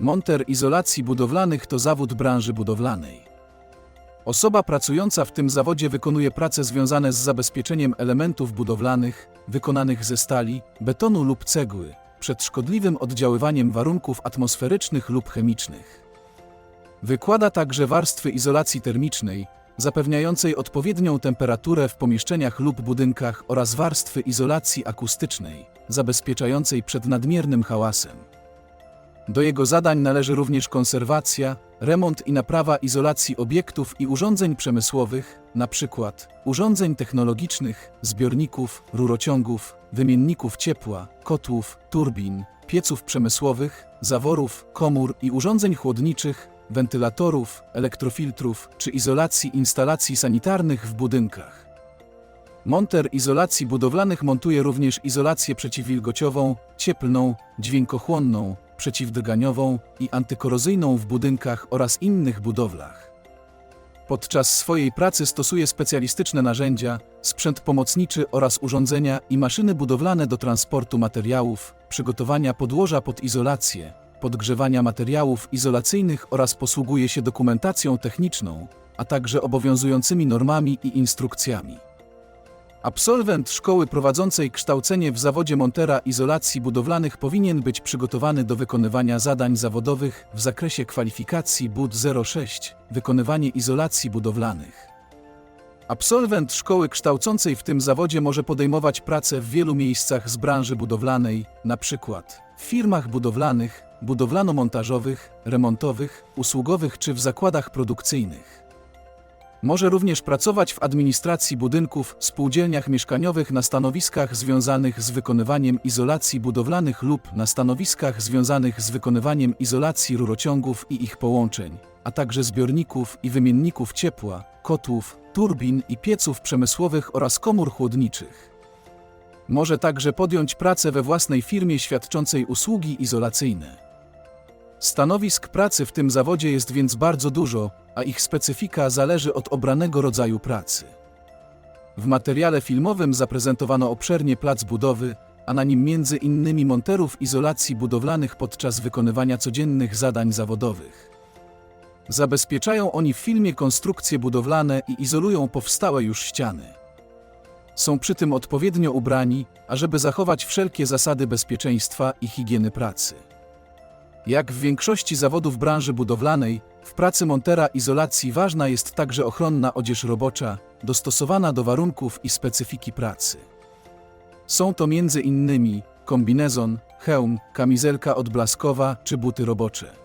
Monter izolacji budowlanych to zawód branży budowlanej. Osoba pracująca w tym zawodzie wykonuje prace związane z zabezpieczeniem elementów budowlanych wykonanych ze stali, betonu lub cegły przed szkodliwym oddziaływaniem warunków atmosferycznych lub chemicznych. Wykłada także warstwy izolacji termicznej, zapewniającej odpowiednią temperaturę w pomieszczeniach lub budynkach oraz warstwy izolacji akustycznej, zabezpieczającej przed nadmiernym hałasem. Do jego zadań należy również konserwacja, remont i naprawa izolacji obiektów i urządzeń przemysłowych, np. urządzeń technologicznych, zbiorników, rurociągów, wymienników ciepła, kotłów, turbin, pieców przemysłowych, zaworów, komór i urządzeń chłodniczych, wentylatorów, elektrofiltrów czy izolacji instalacji sanitarnych w budynkach. Monter izolacji budowlanych montuje również izolację przeciwwilgociową, cieplną, dźwiękochłonną, przeciwdrganiową i antykorozyjną w budynkach oraz innych budowlach. Podczas swojej pracy stosuje specjalistyczne narzędzia, sprzęt pomocniczy oraz urządzenia i maszyny budowlane do transportu materiałów, przygotowania podłoża pod izolację, podgrzewania materiałów izolacyjnych oraz posługuje się dokumentacją techniczną, a także obowiązującymi normami i instrukcjami. Absolwent szkoły prowadzącej kształcenie w zawodzie montera izolacji budowlanych powinien być przygotowany do wykonywania zadań zawodowych w zakresie kwalifikacji BUD 06 wykonywanie izolacji budowlanych. Absolwent szkoły kształcącej w tym zawodzie może podejmować pracę w wielu miejscach z branży budowlanej, np. w firmach budowlanych, budowlano-montażowych, remontowych, usługowych czy w zakładach produkcyjnych. Może również pracować w administracji budynków, spółdzielniach mieszkaniowych na stanowiskach związanych z wykonywaniem izolacji budowlanych lub na stanowiskach związanych z wykonywaniem izolacji rurociągów i ich połączeń, a także zbiorników i wymienników ciepła, kotłów, turbin i pieców przemysłowych oraz komór chłodniczych. Może także podjąć pracę we własnej firmie świadczącej usługi izolacyjne. Stanowisk pracy w tym zawodzie jest więc bardzo dużo, a ich specyfika zależy od obranego rodzaju pracy. W materiale filmowym zaprezentowano obszernie plac budowy, a na nim między innymi monterów izolacji budowlanych podczas wykonywania codziennych zadań zawodowych. Zabezpieczają oni w filmie konstrukcje budowlane i izolują powstałe już ściany. Są przy tym odpowiednio ubrani, ażeby zachować wszelkie zasady bezpieczeństwa i higieny pracy. Jak w większości zawodów branży budowlanej, w pracy montera izolacji ważna jest także ochronna odzież robocza, dostosowana do warunków i specyfiki pracy. Są to między innymi kombinezon, hełm, kamizelka odblaskowa czy buty robocze.